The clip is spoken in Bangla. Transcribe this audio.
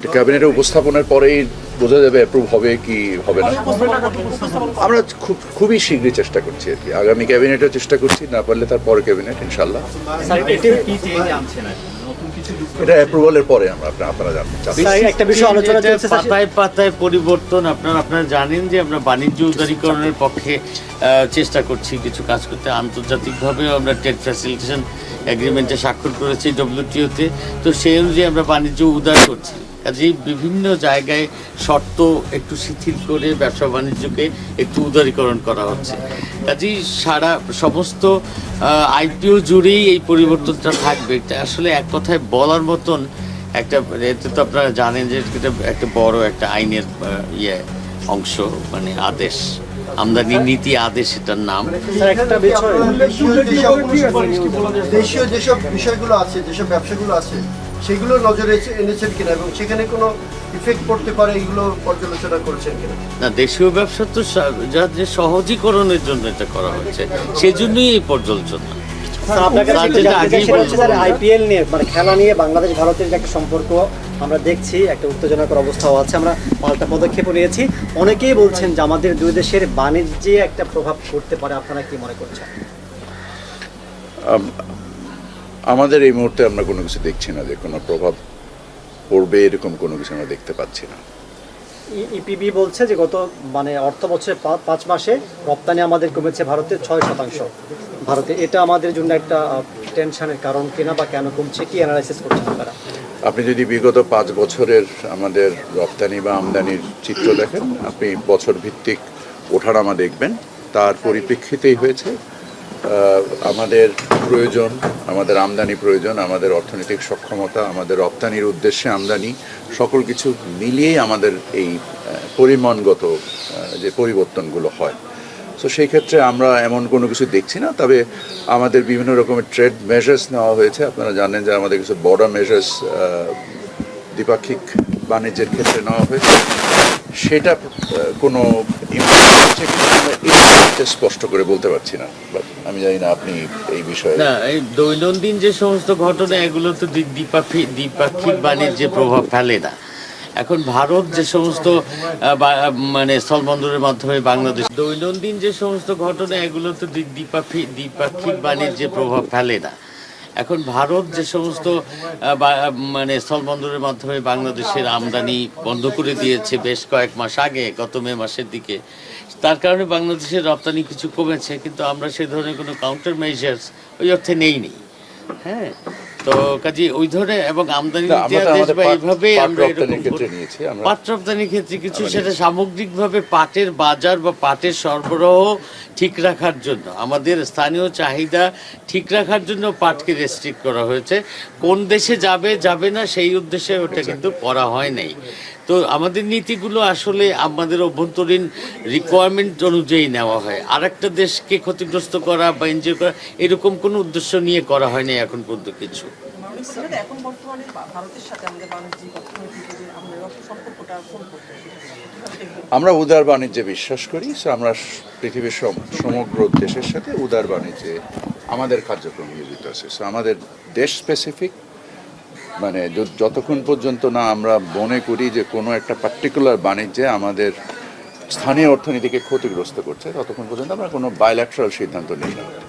ক্যাবিনেটে উপস্থাপনের পরেই বোঝা যাবে অ্যাপ্রুভ হবে কি হবে না। আমরা খুব খুবই শীঘ্রই চেষ্টা করছি আর কি। আগামী ক্যাবিনেটেও চেষ্টা করছি না পারলে তার পরে ক্যাবিনেট ইনশাল্লাহ এটা অ্যাপ্রুভালের পরে আমরা আপনারা জানতে স্যার, একটা বিষয় আলোচনা চলছে, পাতায় পাতায় পরিবর্তন আপনারা আপনারা জানেন যে আমরা বাণিজ্য উদারীকরণের পক্ষে চেষ্টা করছি কিছু কাজ করতে। আন্তর্জাতিকভাবেও আমরা ট্রেড ফ্যাসিলিটেশন এগ্রিমেন্টে স্বাক্ষর করেছি ডব্লিউটিওতে তো সেই অনুযায়ী আমরা বাণিজ্য উদার করছি। কাজেই বিভিন্ন জায়গায় শর্ত একটু শিথিল করে ব্যবসা বাণিজ্যকে একটু উদারীকরণ করা হচ্ছে। কাজেই সারা সমস্ত আইপিও জুড়েই এই পরিবর্তনটা থাকবে। এটা আসলে এক কথায় বলার মতন একটা, এতে তো আপনারা জানেন যে এটা একটা বড় একটা আইনের ইয়ে অংশ মানে আদেশ। আমদানি নীতি আদেশ এটার নাম। একটা দেশীয় যেসব- বিষয়গুলো আছে যেসব ব্যবসাগুলো আছে সেগুলো নজরে এসে- এনেছেন কিনা এবং সেখানে কোনো ইফেক্ট পড়তে পারে এগুলো পর্যালোচনা করছেন কিনা? না দেশীয় ব্যবসা তো যা যে সহজীকরণের জন্য এটা করা হচ্ছে সেজন্যই এই পর্যালোচনা। আইপিএল নিয়ে মানে খেলা নিয়ে বাংলাদেশ ভারতের যে একটা সম্পর্ক আমরা দেখছি একটা উত্তেজনাকর অবস্থাও আছে আমরা পাল্টা পদক্ষেপও নিয়েছি। অনেকেই বলছেন যে আমাদের দুই দেশের বাণিজ্যে একটা প্রভাব পড়তে পারে আপনারা কি মনে করছেন? আমাদের এই মুহূর্তে আমরা কোনো কিছু দেখছি না যে কোনো প্রভাব পড়বে এরকম কোনো কিছু আমরা দেখতে পাচ্ছি না। ইপিবি বলছে যে গত মানে অর্থ বছরে পাঁচ মাসে রপ্তানি আমাদের কমেছে ভারতের ছয় শতাংশ। ভারতে, এটা আমাদের জন্য একটা টেনশনের কারণ কিনা বা কেন কমছে, কি অ্যানালাইসিস করছেন আপনারা আপনি যদি বিগত পাঁচ বছরের আমাদের রপ্তানি বা আমদানির চিত্র দেখেন, আপনি বছর ভিত্তিক ওঠানামা দেখবেন, তার পরিপ্রেক্ষিতেই হয়েছে আমাদের প্রয়োজন, আমাদের আমদানি প্রয়োজন, আমাদের অর্থনৈতিক সক্ষমতা, আমাদের রপ্তানির উদ্দেশ্যে আমদানি, সকল কিছু মিলিয়েই আমাদের এই পরিমাণগত যে পরিবর্তনগুলো হয়। তো সেই ক্ষেত্রে আমরা এমন কোনো কিছু দেখছি না। তবে আমাদের বিভিন্ন রকমের ট্রেড মেজার্স নেওয়া হয়েছে। আপনারা জানেন যে আমাদের কিছু বর্ডার মেজার্স দ্বিপাক্ষিক বাণিজ্যের ক্ষেত্রে নেওয়া হয়েছে। সেটা কোনো স্পষ্ট করে বলতে পারছি না। আমি জানি না আপনি এই বিষয়ে না, এই দৈনন্দিন যে সমস্ত ঘটনা, এগুলো তো দ্বি- দ্বিপাক্ষিক দ্বিপাক্ষিক বাণিজ্যে প্রভাব ফেলে না। এখন ভারত যে সমস্ত মানে স্থলবন্দরের মাধ্যমে বাংলাদেশ দৈনন্দিন যে সমস্ত ঘটনা, এগুলো তো দ্বি- দ্বিপাক্ষিক দ্বিপাক্ষিক বাণিজ্যে প্রভাব ফেলে না। এখন ভারত যে সমস্ত মানে স্থলবন্দরের মাধ্যমে বাংলাদেশের আমদানি বন্ধ করে দিয়েছে বেশ কয়েক মাস আগে, গত মে মাসের দিকে, তার কারণে বাংলাদেশের রপ্তানি কিছু কমেছে, কিন্তু আমরা সে ধরনের কোনো কাউন্টার মেজার্স ওই অর্থে নেই নি হ্যাঁ? তো কাজে ওই ধরনের এবং আমদানি এইভাবে পাট রপ্তানির ক্ষেত্রে করি। নিয়েছি আমরা। পাট রপ্তানির ক্ষেত্রে কিছু সেটা সামগ্রিকভাবে পাটের বাজার বা পাটের সরবরাহ ঠিক রাখার জন্য আমাদের স্থানীয় চাহিদা ঠিক রাখার জন্য পাটকে রেস্ট্রিক্ট করা হয়েছে কোন দেশে যাবে যাবে না সেই উদ্দেশ্যে ওটা কিন্তু করা হয় নাই তো আমাদের নীতিগুলো আসলে আমাদের অভ্যন্তরীণ রিকোয়ারমেন্ট অনুযায়ী নেওয়া হয় আর একটা দেশকে ক্ষতিগ্রস্ত করা বা এনজয় করা এরকম কোনো উদ্দেশ্য নিয়ে করা হয়নি এখন পর্যন্ত কিছু এখন বর্তমানে ভারতের সাথে আমাদের বাণিজ্যিক অর্থনৈতিক আমাদের সম্পর্কটা কোন পর্যায়ে? কীভাবে দেখবেন? আমরা উদার বাণিজ্যে বিশ্বাস করি আমরা পৃথিবীর সম- সমগ্র দেশের সাথে উদার বাণিজ্যে আমাদের কার্যক্রম নিয়োজিত আছে So আমাদের দেশ স্পেসিফিক মানে যতক্ষণ পর্যন্ত না আমরা মনে করি যে কোনো একটা পার্টিকুলার বাণিজ্যে আমাদের স্থানীয় অর্থনীতিকে ক্ষতিগ্রস্ত করছে, ততক্ষণ পর্যন্ত আমরা কোনো বায়োল্যাট্রাল সিদ্ধান্ত নিই না।